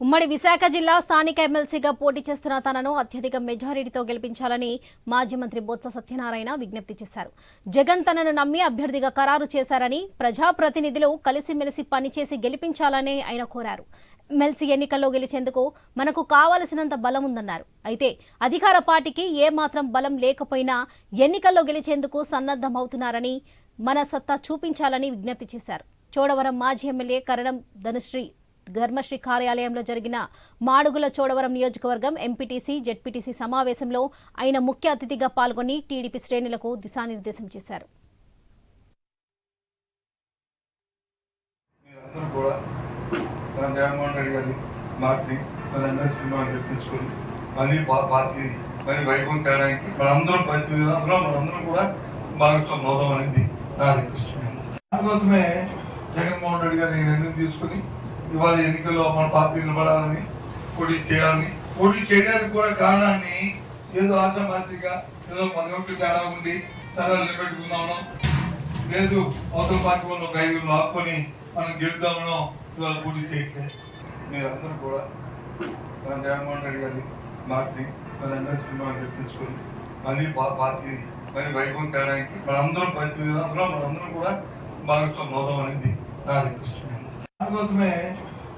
ఉమ్మడి విశాఖ జిల్లా స్థానిక ఎమ్మెల్సీగా పోటీ చేస్తున్న తనను అత్యధిక మెజారిటీతో గెలిపించాలని మాజీ మంత్రి బొత్స సత్యనారాయణ విజ్ఞప్తి చేశారు. జగన్ తనను నమ్మి అభ్యర్థిగా ఖరారు చేశారని ప్రజాప్రతినిధులు కలిసిమెలిసి పనిచేసి గెలిపించాలని ఆయన కోరారు. ఎమ్మెల్సీ ఎన్నికల్లో గెలిచేందుకు మనకు కావలసినంత బలం ఉందన్నారు. అయితే అధికార పార్టీకి ఏ మాత్రం బలం లేకపోయినా ఎన్నికల్లో గెలిచేందుకు సన్నద్దమవుతున్నారని మన సత్తా చూపించాలని విజ్ఞప్తి చేశారు. చోడవరం మాజీ ఎమ్మెల్యే కరణం ధనుశ్రీ ధర్మశ్రీ కార్యాలయంలో జరిగిన మాడుగుల చోడవరం నియోజకవర్గం ఎంపీటీసీ జెడ్పీటీసీ సమావేశంలో ఆయన ముఖ్య అతిథిగా పాల్గొని టీడీపీ శ్రేణులకు దిశానిర్దేశం చేశారు. జగన్మోహన్ రెడ్డి మళ్ళీ పార్టీని వైభవం తేడానికి మనందరం ప్రతి మనందరం కూడా భాగస్వామ్యం అనేది నా రిక్వెస్ట్. జగన్మోహన్ రెడ్డి గారు నేను తీసుకుని ఇవాళ ఎన్నికల్లో మన పార్టీ నిలబడాలని పోటీ చేయాలని. పోటీ చేయడానికి కూడా కారణాన్ని ఏదో ఆశామాత్రిగా ఏదో పదకొండు తేడా ఉండి సరే నిలబెట్టుకుందామనో లేదు అవతల పార్టీ వాళ్ళు ఒక ఐదుగురు లాక్కొని మనం గెలుద్దామనో ఇవాళ పోటీ చేయట్లేదు. మీరందరూ కూడా మన జగన్మోహన్ రెడ్డి గారి మాటని మనందరం సినిమాని తెప్పించుకొని మళ్ళీ పార్టీని మళ్ళీ వైభవం తేడానికి మనందరం ప్రతి విధానంలో మనందరం కూడా భాగస్వామ్యం అవుదాం అనేది నా రిక్వెస్ట్. దానికోసమే